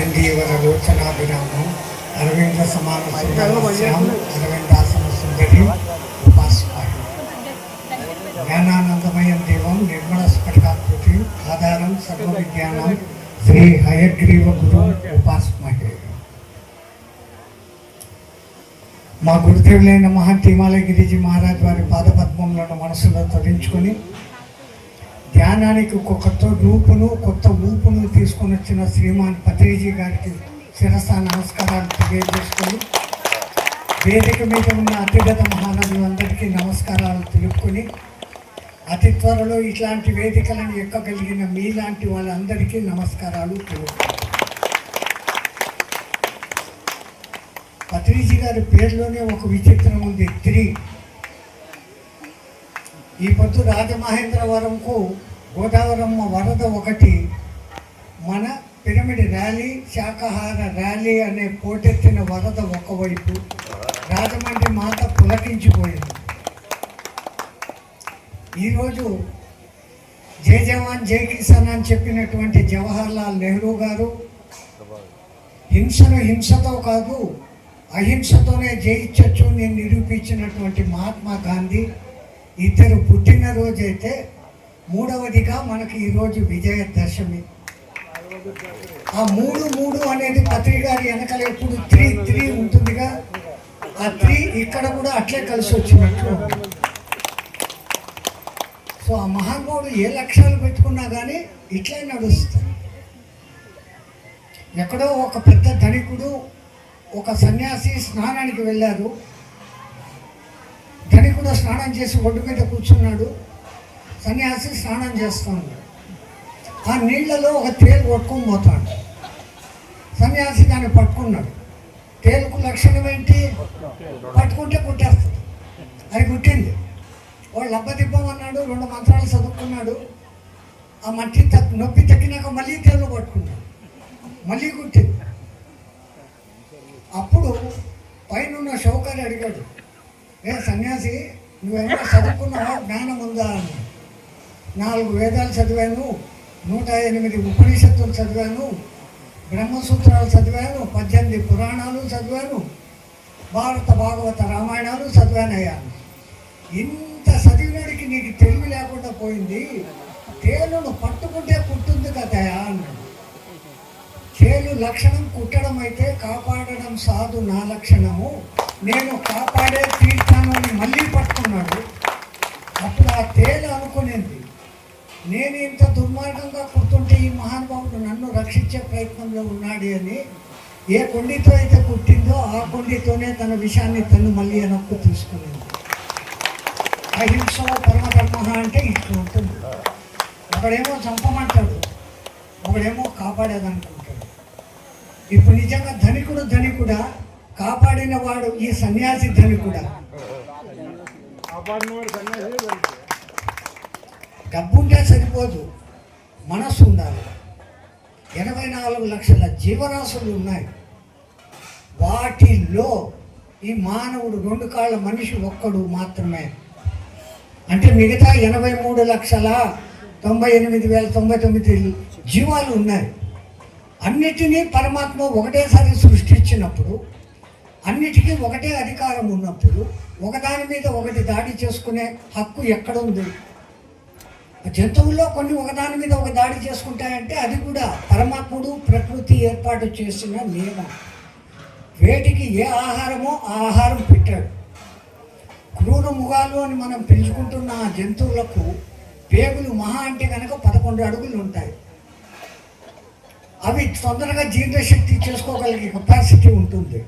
గంధీవర లోచనాభిరామం అరవింద సమాన అరవిందాసన సుందరి ఉపాస్మాయి జ్ఞానానందమయం దేవం నిర్మల స్ఫటికాకృతి ఆధారం సర్వ విజ్ఞానం శ్రీ హయగ్రీవ గురు ఉపాస్మహే మా గురుదేవులైన మహంతిమాల గిరిజీ మహారాజ్ వారి పాదపద్మములను మనసులో తరించుకొని ధ్యానానికి ఒక కొత్త రూపును కొత్త ఊపును తీసుకొని వచ్చిన శ్రీమాన్ పత్రిజీ గారికి శిరస నమస్కారాలు తెలియజేసుకొని వేదిక మీద ఉన్న అతిగత మహానదులందరికీ నమస్కారాలు తెలుపుకొని అతి త్వరలో ఇట్లాంటి వేదికలను ఎక్కగలిగిన మీలాంటి వాళ్ళందరికీ నమస్కారాలు తెలుపు పత్రిజీ గారి పేరులోనే ఒక విచిత్రం ఉంది త్రీ. ఈ పొద్దు రాజమహేంద్రవరంకు గోదావరమ్మ వరద ఒకటి మన పిరమిడ్ ర్యాలీ శాకాహార ర్యాలీ అనే పోటెత్తిన వరద ఒకవైపు రాజమండ్రి మాత పులకించిపోయింది. ఈరోజు జై జవాన్ జై కిసాన్ అని చెప్పినటువంటి జవహర్లాల్ నెహ్రూ గారు హింసను హింసతో కాదు అహింసతోనే జయించవచ్చు నేను నిరూపించినటువంటి మహాత్మా గాంధీ ఇద్దరు పుట్టినరోజు అయితే మూడవదిగా మనకి ఈరోజు విజయదశమి. ఆ మూడు మూడు అనేది పత్రిక గారి వెనకాల ఎప్పుడు త్రీ త్రీ ఉంటుందిగా. ఆ త్రీ ఇక్కడ కూడా అట్లే కలిసి వచ్చినట్టు సో ఆ మహానుభావుడు ఏ లక్ష్యాలు పెట్టుకున్నా కానీ ఇట్లే నడుస్తుంది ఎక్కడో ఒక పెద్ద ధనికుడు ఒక సన్యాసి స్నానానికి వెళ్ళారు. కూడా స్నానం చేసి ఒడ్డు మీద కూర్చున్నాడు. సన్యాసి స్నానం చేస్తున్నాడు ఆ నీళ్ళలో ఒక తేలు కొట్టుకొని పోతాడు. సన్యాసి దాన్ని పట్టుకున్నాడు. తేలుకు లక్షణం ఏంటి? పట్టుకుంటే కుట్టేస్తుంది అది కుట్టింది. వాడు లబ్బదిబ్బమన్నాడు రెండు మంత్రాలు చదువుకున్నాడు. ఆ మట్టి తక్ నొప్పి తగ్గినాక మళ్ళీ తేలు పట్టుకున్నాడు. మళ్ళీ కుట్టింది. అప్పుడు పైన షౌకర్య అడిగాడు ఏ సన్యాసి నువ్వేమో చదువుకున్నావా? జ్ఞానం ఉందా అని. నాలుగు వేదాలు చదివాను నూట ఎనిమిది ఉపనిషత్తులు చదివాను బ్రహ్మసూత్రాలు చదివాను పద్దెనిమిది పురాణాలు చదివాను భారత భాగవత రామాయణాలు చదివానయ్యా. ఇంత చదివినడికి నీకు తెలివి లేకుండా పోయింది. తేలును పట్టుకుంటే కుట్టుంది కదయా అన్నాడు. తేలు లక్షణం కుట్టడం అయితే కాపాడడం సాధు నా లక్షణము. నేను కాపాడే తీర్థాను అని మళ్ళీ అనుకున్నాడు. అప్పుడు ఆ తేలు అనుకునేది నేను ఇంత దుర్మార్గంగా కుడుతుంటే ఈ మహానుభావుడు నన్ను రక్షించే ప్రయత్నంలో ఉన్నాడు అని ఏ కొండితో అయితే కుట్టిందో ఆ కొండితోనే తన విషయాన్ని తను మళ్ళీ అనొక్కు తీసుకునేది. అహింస పరమధర్మ అంటే ఇట్లా ఉంటుంది. ఒకడేమో చంపమంటాడు ఒకడేమో కాపాడేదనుకుంటాడు. ఇప్పుడు నిజంగా ధనికుడు ధనికుడా కాపాడిన వాడు ఈ సన్యాసి ధనికుడా? డబ్బుంటే సరిపోదు మనస్సు ఉండాలి. ఎనభై నాలుగు లక్షల జీవరాశులు ఉన్నాయి. వాటిల్లో ఈ మానవుడు రెండు కాళ్ళ మనిషి ఒక్కడు మాత్రమే. అంటే మిగతా ఎనభై మూడు లక్షల తొంభై ఎనిమిది వేల తొంభై తొమ్మిది జీవాలు ఉన్నాయి. అన్నిటినీ పరమాత్మ ఒకటేసారి సృష్టించినప్పుడు అన్నిటికీ ఒకటే అధికారం ఉన్నప్పుడు ఒకదాని మీద ఒకటి దాడి చేసుకునే హక్కు ఎక్కడుంది జంతువుల్లో కొన్ని ఒకదాని మీద ఒక దాడి చేసుకుంటాయంటే అది కూడా పరమాత్ముడు ప్రకృతి ఏర్పాటు చేసిన నియమం. వేటికి ఏ ఆహారమో ఆ ఆహారం పెట్టాడు. క్రూర ముగాలు అని మనం పెంచుకుంటున్న ఆ జంతువులకు పేగులు మహా అంటే కనుక పదకొండు అడుగులు ఉంటాయి. అవి తొందరగా జీర్ణశక్తి చేసుకోగలిగే కెపాసిటీ ఉంటుంది.